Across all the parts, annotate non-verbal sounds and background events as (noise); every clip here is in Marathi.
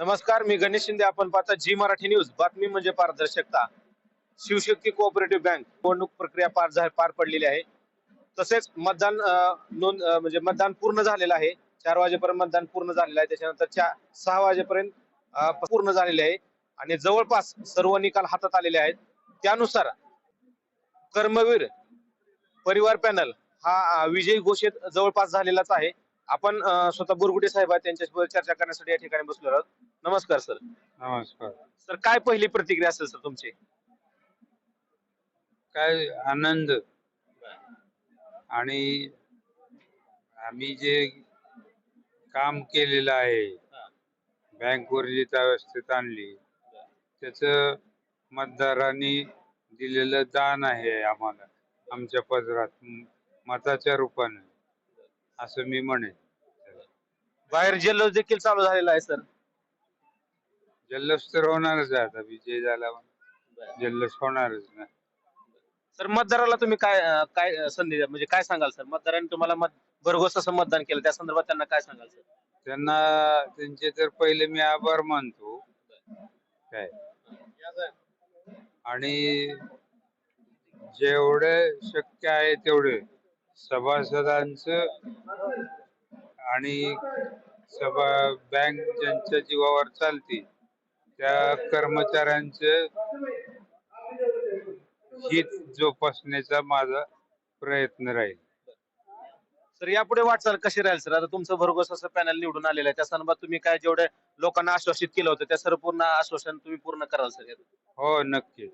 नमस्कार मी गणेश शिंदे. आपण पाहता जी मराठी न्यूज. बातमी म्हणजे पारदर्शकता. शिवशक्ती कोऑपरेटिव्ह बँक निवडणूक प्रक्रिया पार झा- पार पडलेली आहे. तसेच मतदान नोंद म्हणजे मतदान पूर्ण झालेलं आहे. चार वाजेपर्यंत मतदान पूर्ण झालेलं आहे. त्याच्यानंतर चार सहा वाजेपर्यंत पूर्ण झालेले आहे. आणि जवळपास सर्व निकाल हातात आलेले आहेत. त्यानुसार कर्मवीर परिवार पॅनल हा विजयी घोषित जवळपास झालेलाच आहे. आपण स्वतः बुरगुटे साहेब आहेत. त्यांच्यासोबत चर्चा करण्यासाठी या ठिकाणी बसलो आहोत. नमस्कार सर. नमस्कार. सर काय पहिली प्रतिक्रिया असेल सर तुमची? काय आनंद. आणि आम्ही जे काम केलेलं आहे बँकवर जी व्यवस्थेत आणली त्याच मतदारांनी दिलेलं दान आहे आम्हाला आमच्या पदरात मताच्या रूपाने. असं मी म्हणेन. बाहेर जल्लोष देखील चालू झालेला आहे सर. जल्लोष तर होणारच आहे आता विजय झाला जल्लोष होणारच ना. सर मतदाराला तुम्ही काय अं, काय अं, संधी द्या? म्हणजे काय सांगाल सर? मतदारांनी तुम्हाला मत भरघोस असं मतदान केलं त्या संदर्भात त्यांना काय सांगाल सर? त्यांना त्यांचे तर पहिले मी आभार मानतो. काय? आणि जेवढे शक्य आहे तेवढे. सभासदांचं आणि सभा बँक ज्यांच्या जीवावर चालते त्या कर्मचाऱ्यांचं हित जोपासण्याचा माझा प्रयत्न राहील. सर यापुढे वाटचाल कशी राहील सर? आता तुमचं भरघोस असं पॅनल निवडून आलेलं आहे. त्या संदर्भात तुम्ही काय जेवढे लोकांना आश्वासित केलं होतं त्या सर्व पूर्ण आश्वासन तुम्ही पूर्ण कराल सर? यात? हो नक्कीच.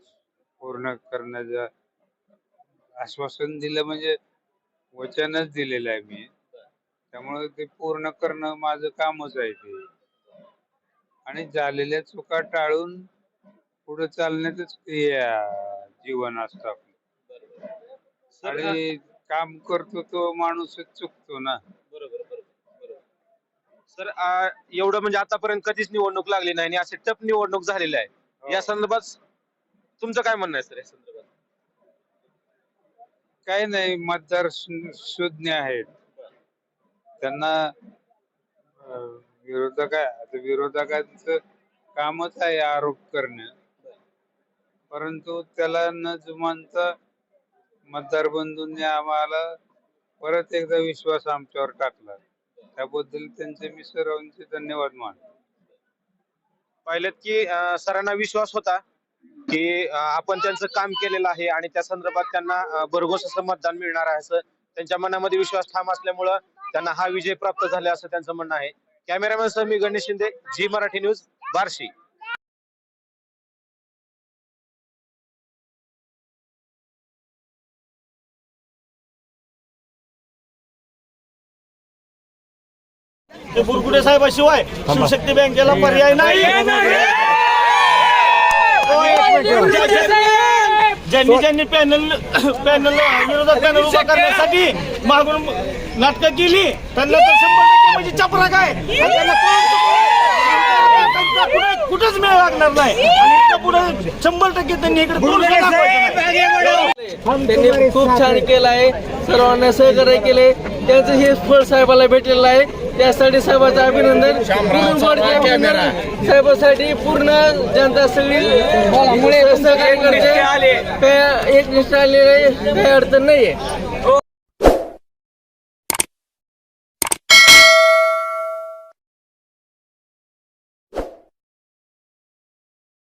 पूर्ण करण्याचं आश्वासन दिलं म्हणजे वचनच दिलेलं आहे मी. त्यामुळे ते पूर्ण करणं माझं कामच आहे ते. आणि झालेल्या चुका टाळून पुढे चालण्यातच हे, अं, जीवन असतं आपलं. आणि काम करतो तो माणूसच चुकतो ना. बरोबर. सर एवढं म्हणजे आतापर्यंत कधीच निवडणूक लागली नाही आणि असे टप निवडणूक झालेली आहे. या संदर्भात तुमचं काय म्हणणं आहे सर या संदर्भात? काही नाही मतदार शून्य आहेत. त्यांना विरोधक आहे. आता विरोधकांचं कामच आहे आरोप करणं. परंतु त्याला न जुमानता मतदार बंधूंनी आम्हाला परत एकदा विश्वास आमच्यावर टाकला. त्याबद्दल त्यांचे मी सर्वांचे धन्यवाद मानतो. पाहिलं की अं, सरांना विश्वास होता की अं, आपण त्यांचं काम केलेलं आहे आणि त्या संदर्भात त्यांना अं, भरघोस असं मतदान मिळणार आहे असं त्यांच्या मनामध्ये विश्वास ठाम असल्यामुळं त्यांना हा विजय प्राप्त झाला असं त्यांचं म्हणणं आहे. कॅमेरामॅन सर मी गणेश शिंदे जी मराठी न्यूज बार्शी. ते बुरकुटे साहेबाशिवाय शिवशक्ती बँकेला पर्याय नाही. ज्यांनी ज्यांनी पॅनल पॅनल (coughs) विरोधात पॅनल उभा करण्यासाठी मागून नाटकं केली. त्यांना तर शंभर टक्के म्हणजे चपरा काय? आणि त्यांना कळून चुकलं. कुठे- कुठेच मेळ लागणार नाही. आणि पुढे शंभर टक्के त्यांनी इकडे करून. त्यांनी खूप छान केलं आहे सर्वांना सहकार्य केले त्यांचं हे फळ साहेबाला भेटलेलं आहे. त्यासाठी साहेबाचं अभिनंदन. साहेबासाठी पूर्ण जनता सगळी सहकार्य करते. काय एक निष्ठा आलेली आहे काही अडचण नाहीये.